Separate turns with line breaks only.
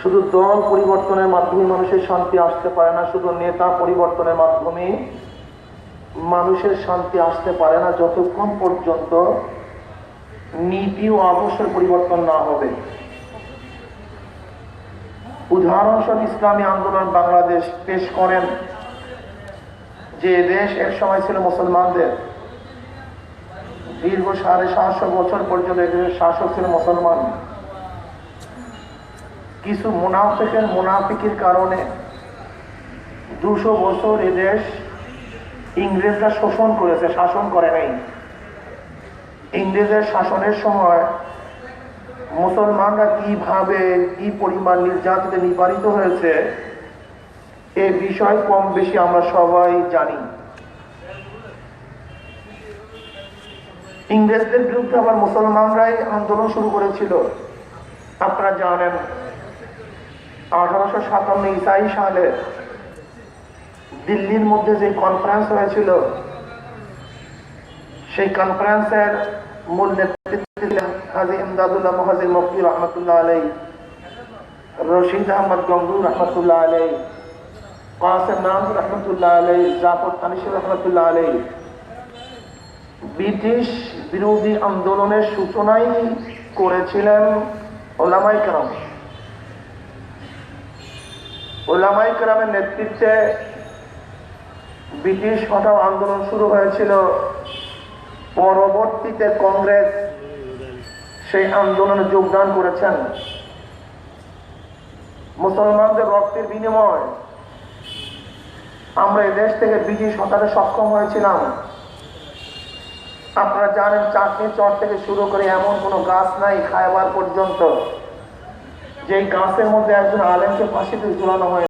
শুধু দল পরিবর্তনের মাধ্যমে মানুষের শান্তি আসতে পারে না, শুধু নেতা পরিবর্তনের মাধ্যমে মানুষের শান্তি আসতে পারে না, যতক্ষণ পর্যন্ত নীতি ও আদর্শের পরিবর্তন না হবে। উদাহরণস্বরূপ ইসলামী আন্দোলন বাংলাদেশ পেশ করেন যে দেশ এক সময় ছিল মুসলমানদের। দীর্ঘ সাড়ে সাতশো বছর পর্যন্ত এদেশের শাসক ছিল মুসলমান। কিছু মুনাফিকের মুনাফিকির কারণে দুশো বছর এদেশ ইংরেজরা শোষণ করেছে, শাসন করে নাই। ইংরেজের শাসনের সময় মুসলমানরা কীভাবে, কি পরিমাণ নির্যাতিত নিবারিত হয়েছে, এ বিষয় কম বেশি আমরা সবাই জানি। ইংরেজদের বিরুদ্ধে আবার মুসলমানরাই আন্দোলন শুরু করেছিল। আপনারা জানেন আঠারোশো সাতান্ন ইসাই সালে দিল্লির মধ্যে যে কনফারেন্স হয়েছিল, সেই কনফারেন্সের মূল নেতৃত্বে ছিলেন হাজি ইমদাদুল্লাহ মহাজির মফি রহমতুল্লাহ আলাই রশিদ আহমদ গঙ্গুর রহমতুল্লাহ আলাই কাসেম নাম রহমতুল্লাহ আলাই জাফর তানিসুর রহমতুল্লাহ আলাই ব্রিটিশ বিরোধী আন্দোলনের সূচনাই করেছিলেন ওলামাই কালাম ওলামাই কালামের নেতৃত্বে ব্রিটিশ হটাও আন্দোলন শুরু হয়েছিল। পরবর্তীতে কংগ্রেস সেই আন্দোলনে যোগদান করেছেন। মুসলমানদের রক্তের বিনিময়। আমরা দেশ থেকে ব্রিটিশ হটাতে সক্ষম হয়েছিলাম। আপনারা জানেন চাকরি চর থেকে শুরু করে এমন কোনো গাছ নাই খায়বার পর্যন্ত। যেই গাছের মধ্যে একজন আলেমকে ফাঁসিতে ঝুলানো হয়।